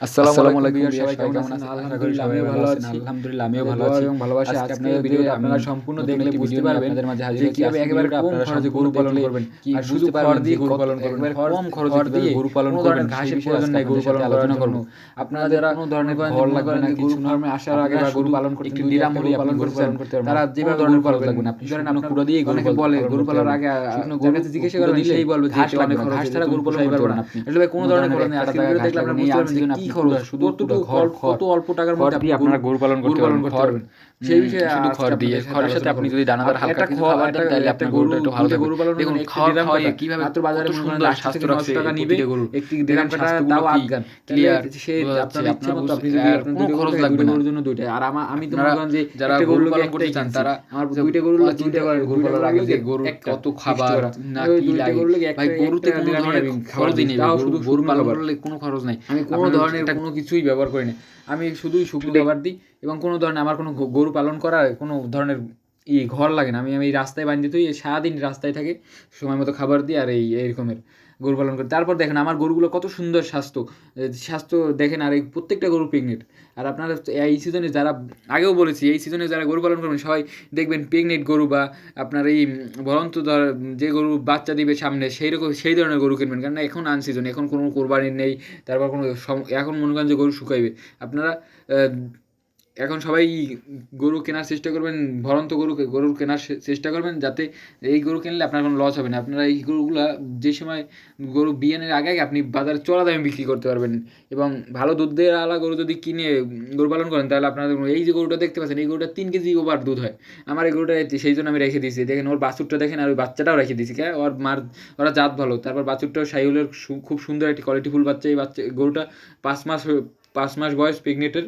আসসালামু আলাইকুম সবাই কেমন আছেন? আলহামদুলিল্লাহ আমিও ভালো আছি। আলহামদুলিল্লাহ আমিও ভালো আছি। এবং ভালোবাসা আজকে আপনাদের ভিডিওটা আপনারা সম্পূর্ণ দেখলে বুঝতে পারবেন আপনাদের মাঝে হাজির কীভাবে একেবারে আপনারা খরচে গরু পালন করবেন আর শুধু পারবেন দিয়ে গরু পালন করবেন একবারে কম খরচে দিয়ে গরু পালন করবেন ঘাসের প্রয়োজন নাই গরু পালন আলোচনা করব। আপনারা যারা কোনো ধরনের ঘর লাগবে না কিছু গরু আসার আগে বা গরু পালন করতে একটি আপনি পালন গরু পালন করতে পারবেন তারা যেভাবে গরু পালন লাগবে আপনি আপনি ধরেন শুকনো আপনার দিয়ে গরু বলে গরু করতে আগে গরু কাছে জিজ্ঞাসা করবেন সেই বলবে ঘাস অনেক খরচ ছাড়া গরু পালন পোষাই করতে পারবে পারবেন না। আপনি। আসলে কোনো ধরনের খরচ নেই আজকে ভিডিও দেখলে আপনারা বুঝতে পারবেন কি খরচ শুধু খড়, কত অল্প টাকার মধ্যে আপনি আপনারা গরু গরু পালন করতে পারবেন। সেই বিষয়ে শুধু খড় দিয়ে আপনাদের খড়ের সাথে আপনি যদি দানাদার হালকা কিছু খাবার দেন তাহলে আপনার গরু গরুটা একটু ভালো থাকবে। গরু পালন দেখুন করবেন, একটি খাওয়া ডিরাম কীভাবে মাত্র বাজারে সুন্দর স্বাস্থ্য রাখছে টাকা নিবে, গরু। একটি দেখেন কাটা তাও কি আধগান। সে আপনার ইচ্ছে মতো আপনি যদি কোনো খরচ লাগবে না। গরুর জন্য দুইটাই। আর আমা- তো মনে করেন যে যারা গরু পালন করতে চান তারা আমার দুইটা লগে চিন্তা দুইটা করেন গরু দুইটা পালার আগে যে একটা কত খাবার না কি লাগে ভাই গরুতে কোনো ধরনের দিই, নেই গরু- গরু পালন করলে কোনো খরচ নাই আমি কোনো আপনার ধরনের একটা- কোনো কিছুই ব্যবহার করি না আমি শুধুই শুকনো খাবার দিই এবং কোনো ধরনের আমার কোনো গরু পালন করার কোনো ধরনের ই ঘর লাগে না। আমি আমি এই রাস্তায় বান্ধি তুই সারাদিন রাস্তায় থাকে সময় মতো খাবার দিই আর এই এরকমের গরু পালন করি। তারপর দেখেন আমার গরুগুলো কত সুন্দর স্বাস্থ্য। স্বাস্থ্য দেখেন আর এই প্রত্যেকটা গরু প্রেগনেন্ট আর আপনারা এই সিজনে যারা, আগেও বলেছি, এই সিজনে যারা গরু পালন করবেন, সবাই দেখবেন প্রেগনেন্ট গরু বা আপনার এই বরন্ত ধর যে গরু বাচ্চা দিবে সামনে, সেই রকম, সেই ধরনের গরু কিনবেন। কারণ এখন আন সিজন এখন কোনো কোরবানির নেই, তারপর কোনো এখন মনে করেন যে গরু শুকাইবে। আপনারা এখন সবাই গরু কেনার চেষ্টা করবেন, ভরন্ত গরু গরু কেনার চেষ্টা করবেন যাতে এই গরু কিনলে আপনার কোনো লস হবে না। আপনারা এই গরুগুলা যে সময় গরু বিয়ানের আগে আগে আপনি বাজারে চড়া দামে বিক্রি করতে পারবেন। এবং ভালো দুধ আলা গরু যদি কিনে গরু পালন করেন, তাহলে আপনারা এই যে গরুটা দেখতে পাচ্ছেন, এই গরুটা তিন কেজি ওভার দুধ হয়। আমার এই গরুটা সেই জন্য আমি রেখে দিয়েছি। দেখেন ওর বাছুরটা দেখেন, আর ওই বাচ্চাটাও রেখে দিয়েছি। কে ওর মার ওরা জাত ভালো। তারপর বাছুরটাও সাইহুলের খুব সুন্দর একটি কোয়ালিটিফুল বাচ্চা। এই বাচ্চা গরুটা পাঁচ মাস পাঁচ মাস বয়স প্রেগনেন্টের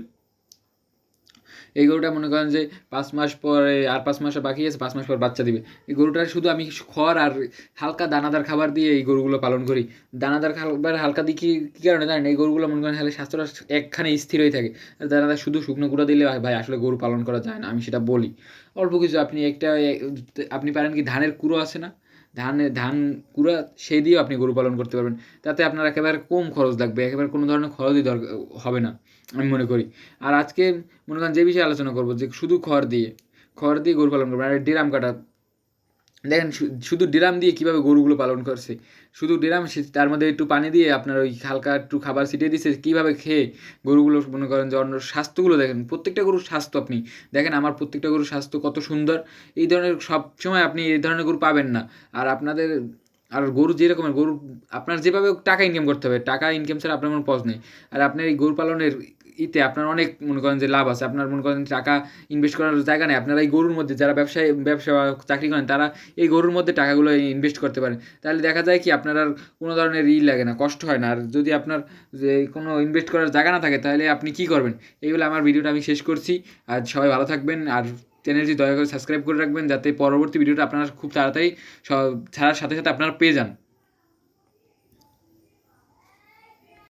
এই গরুটা মনে করেন যে পাঁচ মাস পরে, আর পাঁচ মাসে বাকি আছে, পাঁচ মাস পর বাচ্চা দিবে। এই গরুটা শুধু আমি খড় আর হালকা দানাদার খাবার দিয়ে এই গরুগুলো পালন করি। দানাদার খাবার হালকা দিয়ে কি, কী কারণে জানেন? এই গরুগুলো মনে করেন হলে স্বাস্থ্যটা একখানে স্থির হয়ে থাকে। আর দানাদার শুধু শুকনো গুঁড়া দিলে ভাই আসলে গরু পালন করা যায় না, আমি সেটা বলি। অল্প কিছু আপনি একটা আপনি পারেন কি, ধানের কুড়ো আছে না? ধানে, ধান কুড়া সেই দিয়েও আপনি গরু পালন করতে পারবেন। তাতে আপনার একেবারে কম খরচ লাগবে, একেবারে কোনো ধরনের খরচই দরকার হবে না, আমি মনে করি। আর আজকে মনে করেন যে বিষয়ে আলোচনা করব যে শুধু খড় দিয়ে খড় দিয়ে গরু পালন করবেন, আর ড্রাম কাটা দেখেন শুধু ডিরাম দিয়ে কীভাবে গরুগুলো পালন করছে। শুধু ডিরাম তার মধ্যে একটু পানি দিয়ে আপনার ওই হালকা একটু খাবার ছিটিয়ে দিচ্ছে কীভাবে খেয়ে গরুগুলো মনে করেন যে অন্য স্বাস্থ্যগুলো দেখেন, প্রত্যেকটা গরুর স্বাস্থ্য আপনি। দেখেন আমার প্রত্যেকটা গরুর স্বাস্থ্য কত সুন্দর। এই ধরনের সব সময় আপনি এই ধরনের গরু পাবেন না। আর আপনাদের, আর গরু যেরকমের গরু আপনার যেভাবে টাকা ইনকাম করতে হবে, টাকা ইনকাম ছাড়া আপনার কোনো পজ নেই। আর আপনার এই গরু পালনের ইতে আপনার অনেক মনে করেন যে লাভ আছে। আপনার মনে করেন টাকা ইনভেস্ট করার জায়গা নেই। আপনারা এই গরুর মধ্যে যারা ব্যবসায়, ব্যবসা চাকরি করেন, তারা এই গরুর মধ্যে টাকাগুলো ইনভেস্ট করতে পারেন। তাহলে দেখা যায় কি, আপনার আর কোনো ধরনের ই লাগে না, কষ্ট হয় না। আর যদি আপনার যে কোনো ইনভেস্ট করার জায়গা না থাকে, তাহলে আপনি কি করবেন? এইগুলো আমার ভিডিওটা আমি শেষ করছি। আর সবাই ভালো থাকবেন। আর চ্যানেলটি দয়া করে সাবস্ক্রাইব করে রাখবেন, যাতে পরবর্তী ভিডিওটা আপনারা খুব তাড়াতাড়ি সব ছাড়ার সাথে সাথে আপনারা পেয়ে যান।